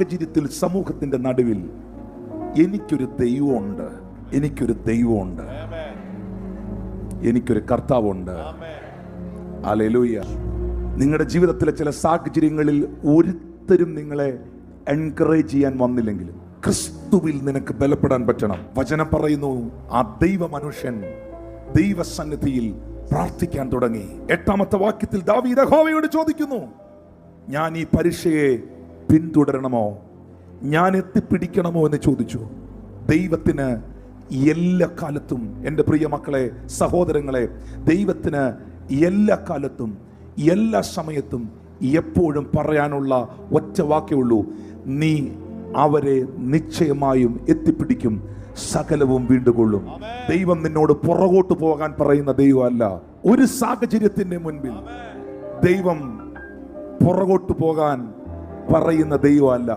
സാഹചര്യത്തിൽ സമൂഹത്തിന്റെ നടുവിൽ എനിക്കൊരു ദൈവമുണ്ട് എനിക്കൊരു ദൈവമുണ്ട്. എനിക്കൊരു കർത്താവുണ്ട്. അലലൂയ നിങ്ങളുടെ ജീവിതത്തിലെ ചില സാഹചര്യങ്ങളിൽ ഒരുത്തരും നിങ്ങളെ എൻകറേജ് ചെയ്യാൻ വന്നില്ലെങ്കിലും ക്രിസ്തുവിൽ നിനക്ക് ബലപ്പെടാൻ പറ്റണം. വചനം പറയുന്നു ആ ദൈവ മനുഷ്യൻ ദൈവസന്നിധിയിൽ പ്രാർത്ഥിക്കാൻ തുടങ്ങി. എട്ടാമത്തെ വാക്യത്തിൽ ദാവീദ ഹോവയോട് ചോദിക്കുന്നു ഞാൻ ഈ പരീക്ഷയെ പിന്തുടരണമോ? ഞാൻ എത്തിപ്പിടിക്കണമോ എന്ന് ചോദിച്ചു. ദൈവത്തിന് എല്ലാ കാലത്തും എന്റെ പ്രിയ മക്കളെ സഹോദരങ്ങളെ ദൈവത്തിന് എല്ലാ കാലത്തും എല്ലാ സമയത്തും എപ്പോഴും പറയാനുള്ള ഒറ്റ വാക്കേ ഉള്ളൂ. നീ അവരെ നിശ്ചയമായും എത്തിപ്പിടിക്കും സകലവും വീണ്ടുകൊള്ളും. ദൈവം നിന്നോട് പുറകോട്ട് പോകാൻ പറയുന്ന ദൈവമല്ല ഒരു സാഹചര്യത്തിന്റെ മുൻപിൽ ദൈവം പുറകോട്ട് പോകാൻ പറയുന്ന ദൈവമല്ല.